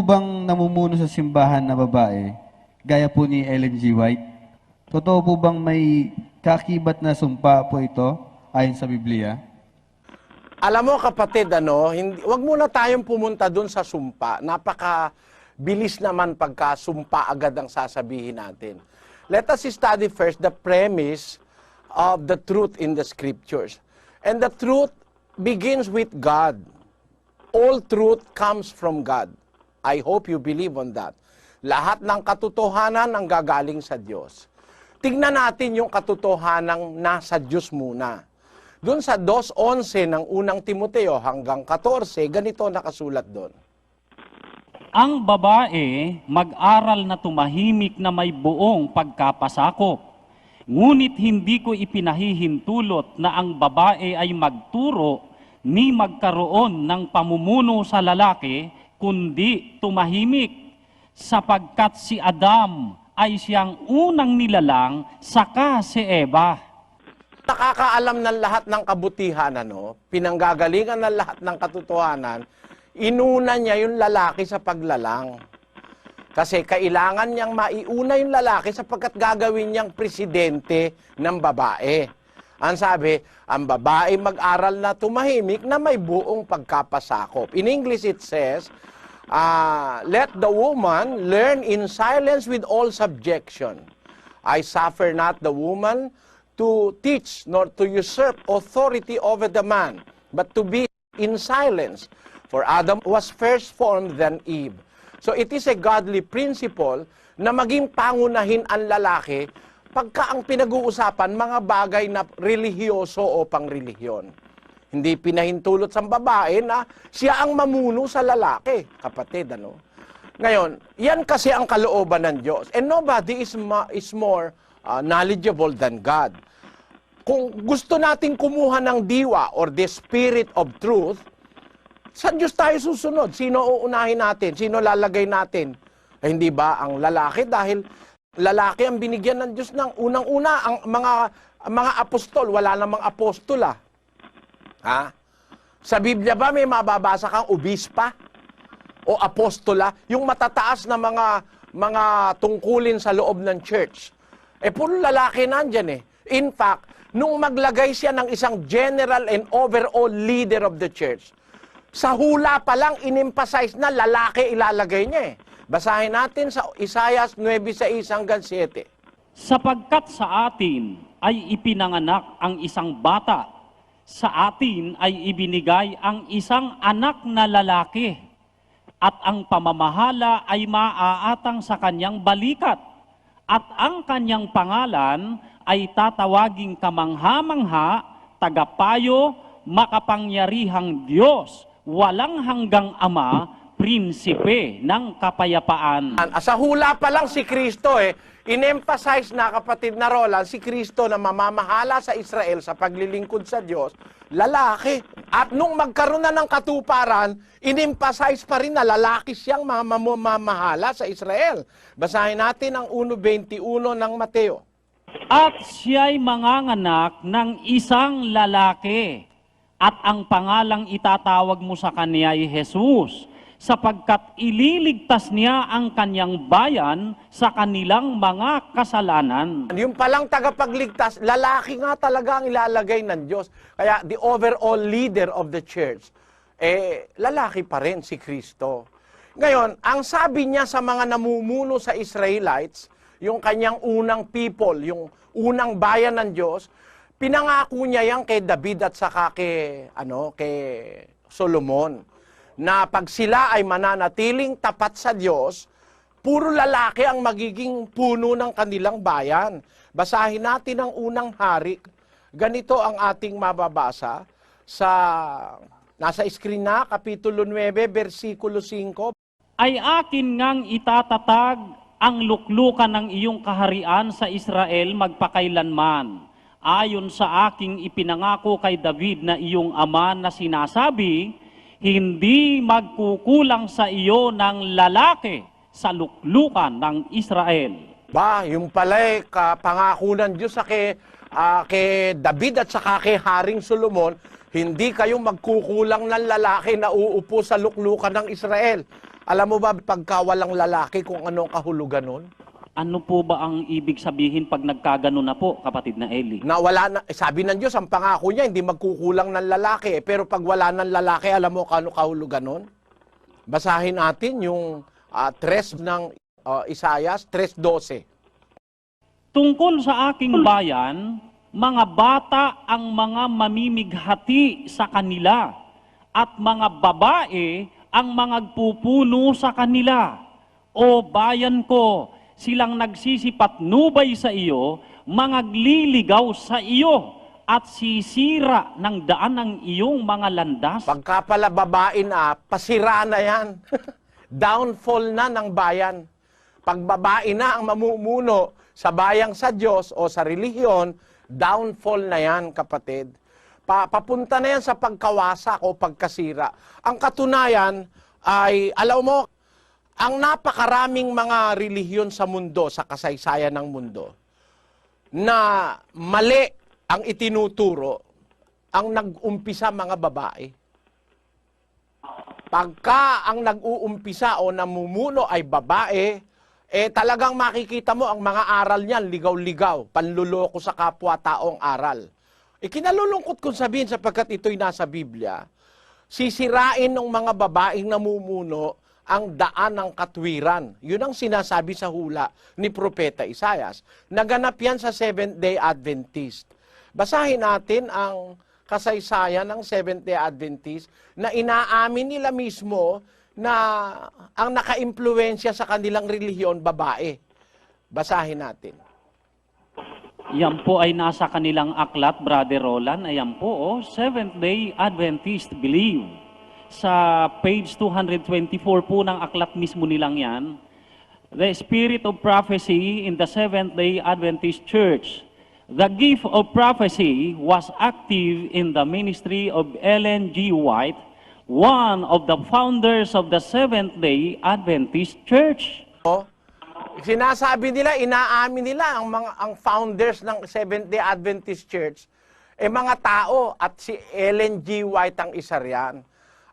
Bang namumuno sa simbahan na babae, gaya po ni Ellen G. White? Totoo po bang may kakibat na sumpa po ito ayon sa Biblia? Alam mo kapatid, ano, hindi, wag muna tayong pumunta dun sa sumpa. Napaka bilis naman pagka sumpa agad ang sasabihin natin. Let us study first the premise of the truth in the scriptures. And the truth begins with God. All truth comes from God. I hope you believe on that. Lahat ng katotohanan ang gagaling sa Diyos. Tignan natin yung katotohanan nasa Diyos muna. Doon sa 2.11 ng unang Timoteo hanggang 14, ganito nakasulat doon. Ang babae mag-aral na tumahimik na may buong pagkapasakop. Ngunit hindi ko ipinahihintulot na ang babae ay magturo ni magkaroon ng pamumuno sa lalaki, kundi tumahimik, sapagkat si Adam ay siyang unang nilalang, saka si Eva. Nakakaalam ng lahat ng kabutihan, ano, pinanggagalingan ng lahat ng katotohanan, inuna niya yung lalaki sa paglalang. Kasi kailangan niyang maiuna yung lalaki sapagkat gagawin niyang presidente ng babae. Ang sabi, ang babae mag-aral na tumahimik na may buong pagkapasakop. In English it says, ah, let the woman learn in silence with all subjection. I suffer not the woman to teach nor to usurp authority over the man, but to be in silence. For Adam was first formed than Eve. So it is a godly principle na maging pangunahin ang lalaki pagka ang pinag-uusapan mga bagay na relihiyoso o pangrelihiyon. Hindi pinahintulot sa babae na siya ang mamuno sa lalaki, kapatid, ano? Ngayon, yan kasi ang kalooban ng Diyos. And nobody is, ma- is more uh, knowledgeable than God. Kung gusto nating kumuha ng diwa or the spirit of truth, sa Diyos tayo susunod. Sino uunahin natin? Sino lalagay natin? Eh, hindi ba ang lalaki dahil lalaki ang binigyan ng Diyos ng unang-una ang mga mga apostol, wala namang apostol ah. Ha? Sa Biblia ba may mababasa kang obispa o apostola, yung matataas na mga mga tungkulin sa loob ng church? Eh puro lalaki nandyan eh. In fact, nung maglagay siya ng isang general and overall leader of the church, sa hula pa lang inimphasize na lalaki ilalagay niya eh. Basahin natin sa Isaiah 9:6 hanggang 7. Sapagkat sa atin ay ipinanganak ang isang bata, sa atin ay ibinigay ang isang anak na lalaki, at ang pamamahala ay maaatang sa kanyang balikat, at ang kanyang pangalan ay tatawaging kamangha-mangha, tagapayo, makapangyarihang Diyos, walang hanggang Ama, prinsipe ng kapayapaan. Ah, Sa hula pa lang si Kristo eh, in-emphasize na kapatid na Roland, si Kristo na mamamahala sa Israel sa paglilingkod sa Diyos, lalaki. At nung magkaroon na ng katuparan, in-emphasize pa rin na lalaki siyang mamamahala sa Israel. Basahin natin ang 1.21 ng Mateo. At siya'y manganganak ng isang lalaki, at ang pangalang itatawag mo sa kanya ay Jesus, sapagkat ililigtas niya ang kanyang bayan sa kanilang mga kasalanan. Yung palang tagapagligtas, lalaki nga talaga ang ilalagay ng Diyos. Kaya the overall leader of the church, eh, lalaki pa rin si Kristo. Ngayon, ang sabi niya sa mga namumuno sa Israelites, yung kanyang unang people, yung unang bayan ng Diyos, pinangako niya yan kay David at saka kay, ano, kay Solomon na pag sila ay mananatiling tapat sa Diyos, puro lalaki ang magiging puno ng kanilang bayan. Basahin natin ang unang hari. Ganito ang ating mababasa sa nasa screen na kapitulo 9 bersikulo 5. Ay akin ngang itatatag ang luklukan ng iyong kaharian sa Israel magpakailanman. Ayon sa aking ipinangako kay David na iyong ama na sinasabi, hindi magkukulang sa iyo ng lalaki sa luklukan ng Israel. Ba, yung pala'y kapangako ng Diyos sa kay, ah, kay David at saka kay Haring Solomon, hindi kayo magkukulang ng lalaki na uupo sa luklukan ng Israel. Alam mo ba pagka walang lalaki kung ano ang kahulugan nun? Ano po ba ang ibig sabihin pag nagkagano na po, kapatid na Eli? Na wala na, eh, sabi ng Diyos, ang pangako niya, hindi magkukulang ng lalaki. Eh, Pero pag wala ng lalaki, alam mo kano kahulugan nun? Basahin natin yung ah, tres ng ah, Isaias, 3.12. Tungkol sa aking bayan, mga bata ang mga mamimighati sa kanila at mga babae ang mga pupuno sa kanila. O bayan ko, silang nagsisipatnubay sa iyo, mangagliligaw sa iyo at sisira ng daan ng iyong mga landas. Pagka pala babae na, pasira na yan. Downfall na ng bayan. Pag babae na ang mamumuno sa bayang sa Diyos o sa relihiyon, downfall na yan, kapatid. Pa- papunta na yan sa pagkawasak o pagkasira. Ang katunayan ay, alam mo, ang napakaraming mga relihiyon sa mundo, sa kasaysayan ng mundo, na mali ang itinuturo, ang nag-umpisa mga babae. Pagka ang nag-uumpisa o namumuno ay babae, eh talagang makikita mo ang mga aral niyan, ligaw-ligaw, panluloko sa kapwa-taong aral. Ikinalulungkot kong sabihin sapagkat ito'y nasa Biblia, sisirain ng mga babaeng namumuno ang daan ng katwiran. Yun ang sinasabi sa hula ni Propeta Isayas. Naganap yan sa Seventh-day Adventist. Basahin natin ang kasaysayan ng Seventh-day Adventist na inaamin nila mismo na ang nakaimpluwensya sa kanilang relihiyon, babae. Basahin natin. Yan po ay nasa kanilang aklat, Brother Roland. Ayan po, oh, Seventh-day Adventist Believe. Sa page 224 po ng aklat mismo nilang yan, The Spirit of Prophecy in the Seventh-day Adventist Church. The gift of prophecy was active in the ministry of Ellen G. White, one of the founders of the Seventh-day Adventist Church. O, sinasabi nila, inaamin nila ang mga ang founders ng Seventh-day Adventist Church, eh mga tao at si Ellen G. White ang isa riyan.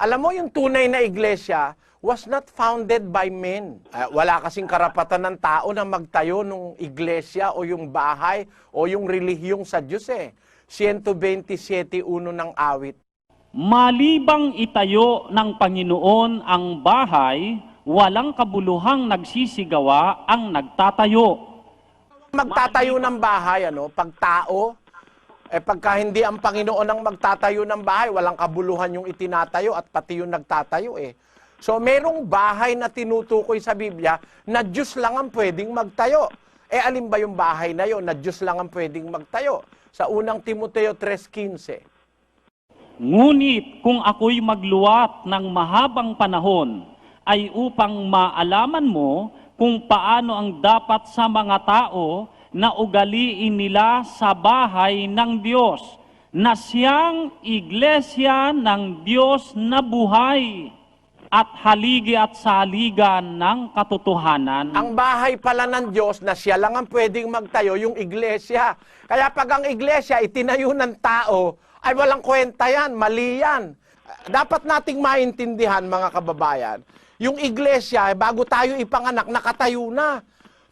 Alam mo, yung tunay na iglesia was not founded by men. Eh, wala kasing karapatan ng tao na magtayo ng iglesia o yung bahay o yung relihiyong sa Diyos eh. 127.1 ng awit. Malibang itayo ng Panginoon ang bahay, walang kabuluhang nagsisigawa ang nagtatayo. magtatayo ng bahay, ano, pag tao, eh pagka hindi ang Panginoon ang magtatayo ng bahay, walang kabuluhan yung itinatayo at pati yung nagtatayo eh. So merong bahay na tinutukoy sa Biblia na Diyos lang ang pwedeng magtayo. Eh alin ba yung bahay na yon na Diyos lang ang pwedeng magtayo? Sa unang Timoteo 3.15. Ngunit kung ako'y magluwat ng mahabang panahon, ay upang maalaman mo kung paano ang dapat sa mga tao na ugaliin nila sa bahay ng Diyos, na siyang iglesia ng Diyos na buhay at haligi at saligan ng katotohanan. Ang bahay pala ng Diyos na siya lang ang pwedeng magtayo, yung iglesia. Kaya pag ang iglesia itinayo ng tao, ay walang kwenta yan, mali yan. Dapat nating maintindihan mga kababayan, yung iglesia, bago tayo ipanganak, nakatayo na.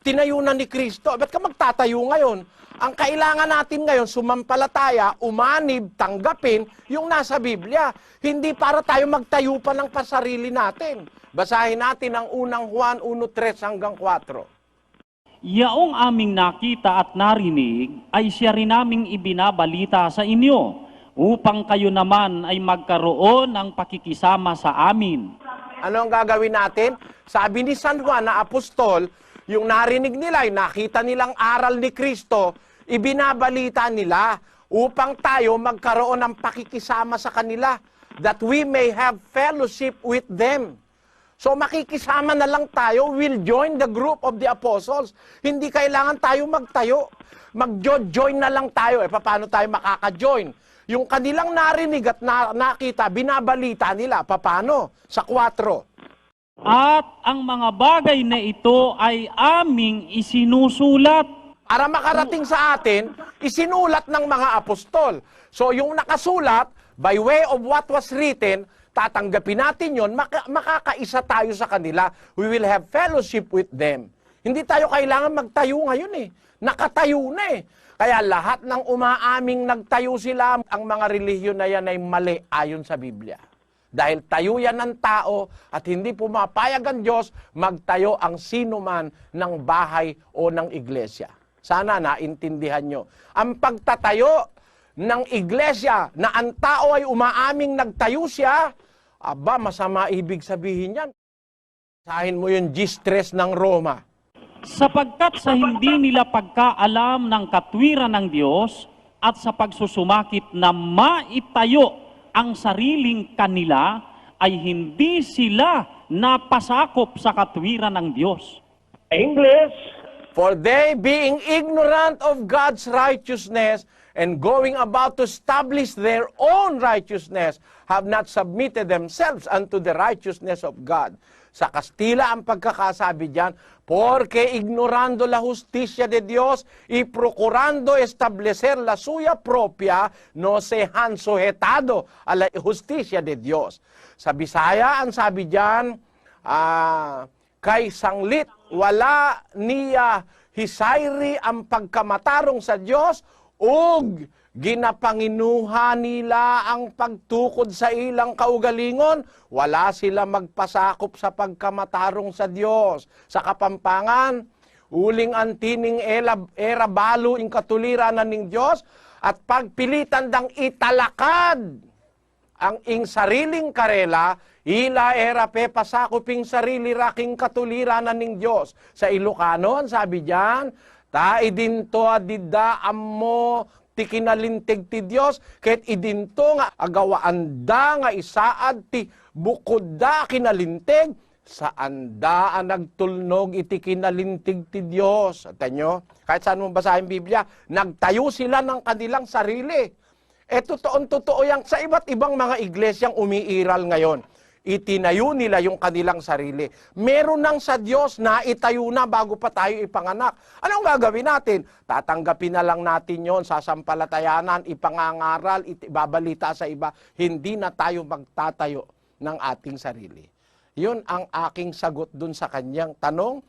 Tinayo na ni Kristo. Ba't ka magtatayo ngayon? Ang kailangan natin ngayon, sumampalataya, umanib, tanggapin yung nasa Biblia. Hindi para tayo magtayo pa ng pasarili natin. Basahin natin ang unang Juan 1.3 hanggang 4. Yaong aming nakita at narinig ay siya rin naming ibinabalita sa inyo upang kayo naman ay magkaroon ng pakikisama sa amin. Ano ang gagawin natin? Sabi ni San Juan na apostol, yung narinig nila, yung nakita nilang aral ni Kristo, ibinabalita nila upang tayo magkaroon ng pakikisama sa kanila that we may have fellowship with them. So makikisama na lang tayo, will join the group of the apostles. Hindi kailangan tayo magtayo. Mag-join na lang tayo. Eh, paano tayo makaka-join? Yung kanilang narinig at na- nakita, binabalita nila. Paano? Sa 4. At ang mga bagay na ito ay aming isinusulat Para makarating sa atin, isinulat ng mga apostol. So yung nakasulat, by way of what was written, tatanggapin natin yon, maka- makakaisa tayo sa kanila. We will have fellowship with them. Hindi tayo kailangan magtayo ngayon eh. Nakatayo na eh. Kaya lahat ng umaaming nagtayo sila, ang mga relihiyon na yan ay mali ayon sa Biblia. Dahil tayo yan ng tao at hindi pumapayag ang Diyos, magtayo ang sino man ng bahay o ng iglesia. Sana naintindihan nyo. Ang pagtatayo ng iglesia na ang tao ay umaaming nagtayo siya, aba, masama ibig sabihin yan. Sahin mo yung G-stress ng Roma. sapagkat sa hindi nila pagkaalam ng katwiran ng Diyos at sa pagsusumakit na maitayo ang sariling kanila, ay hindi sila napasakop sa katwiran ng Diyos. English. For they, being ignorant of God's righteousness and going about to establish their own righteousness, have not submitted themselves unto the righteousness of God. Sa Kastila ang pagkakasabi diyan, porque ignorando la justicia de Dios y procurando establecer la suya propia, no se han sujetado a la justicia de Dios. Sa Bisaya, ang sabi diyan, ah, kay sanglit wala niya hisayri ang pagkamatarong sa Dios ug ginapanginuha nila ang pagtukod sa ilang kaugalingon wala sila magpasakop sa pagkamatarong sa Dios sa kapampangan uling antining era, era balo ing katuliranan ning Dios at pagpilitan dang italakad ang ing sariling karela, ila era pe pasakuping sarili raking katuliranan ning Dios. Sa Ilocano, sabi diyan, ta idinto adida ammo ti kinalintig ti Dios, ket idinto nga agawaanda nga isaad ti bukod da kinalintig, saan da ang nagtulnog iti kinalintig ti Dios. At nyo, kahit saan mo basahin Biblia, nagtayo sila ng kanilang sarili. Eh, totoong totoo yan. Sa iba't ibang mga iglesyang umiiral ngayon, itinayo nila yung kanilang sarili. Meron nang sa Diyos na itayo na bago pa tayo ipanganak. Anong gagawin natin? Tatanggapin na lang natin yon sasampalatayanan, ipangangaral, ibabalita sa iba. Hindi na tayo magtatayo ng ating sarili. Yun ang aking sagot dun sa kanyang tanong.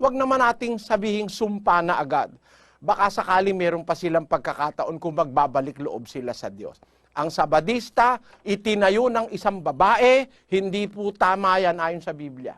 Huwag naman nating sabihing sumpa na agad baka sakali meron pa silang pagkakataon kung magbabalik loob sila sa Diyos. Ang Sabadista, itinayo ng isang babae, hindi po tama yan ayon sa Biblia.